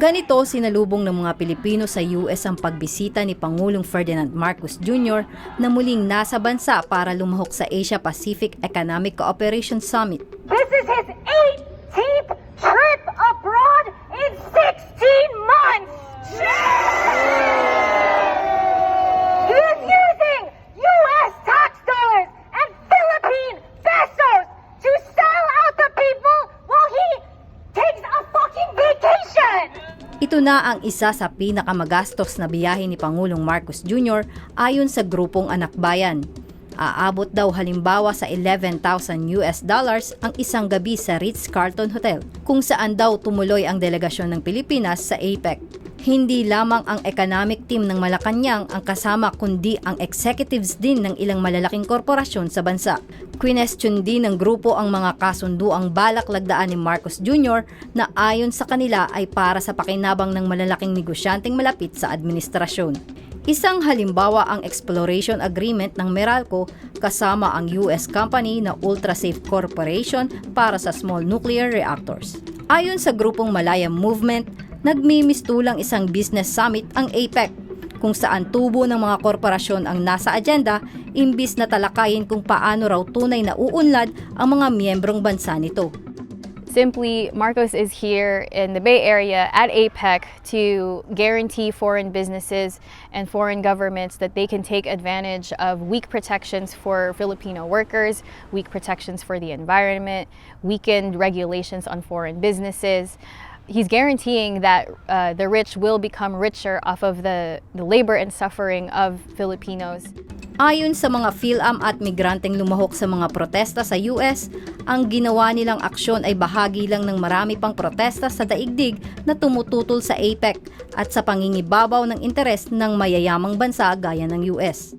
Ganito sinalubong ng mga Pilipino sa US ang pagbisita ni Pangulong Ferdinand Marcos Jr. na muling nasa bansa para lumahok sa Asia-Pacific Economic Cooperation Summit. This is his 18th Ito na ang isa sa pinakamagastos na biyahe ni Pangulong Marcos Jr. ayon sa grupong Anak Bayan. Aabot daw halimbawa sa 11,000 US dollars ang isang gabi sa Ritz-Carlton Hotel, kung saan daw tumuloy ang delegasyon ng Pilipinas sa APEC. Hindi lamang ang economic team ng Malacanang ang kasama kundi ang executives din ng ilang malalaking korporasyon sa bansa. Question din ng grupo ang mga kasunduang balak lagdaan ni Marcos Jr. na ayon sa kanila ay para sa pakinabang ng malalaking negosyanteng malapit sa administrasyon. Isang halimbawa ang exploration agreement ng Meralco kasama ang US company na Ultrasafe Corporation para sa small nuclear reactors. Ayon sa grupong Malaya Movement, nagmimistulang isang business summit ang APEC kung saan tubo ng mga korporasyon ang nasa agenda imbis na talakayin kung paano raw tunay na uunlad ang mga miyembrong bansa nito. Simply, Marcos is here in the Bay Area at APEC to guarantee foreign businesses and foreign governments that they can take advantage of weak protections for Filipino workers, weak protections for the environment, weakened regulations on foreign businesses. He's guaranteeing that uh, the rich will become richer off of the, the labor and suffering of Filipinos. Ayon sa mga PhilAm at migranteng lumahok sa mga protesta sa US, ang ginawa nilang aksyon ay bahagi lang ng marami pang protesta sa daigdig na tumututol sa APEC at sa pangingibabaw ng interes ng mayayamang bansa gaya ng US.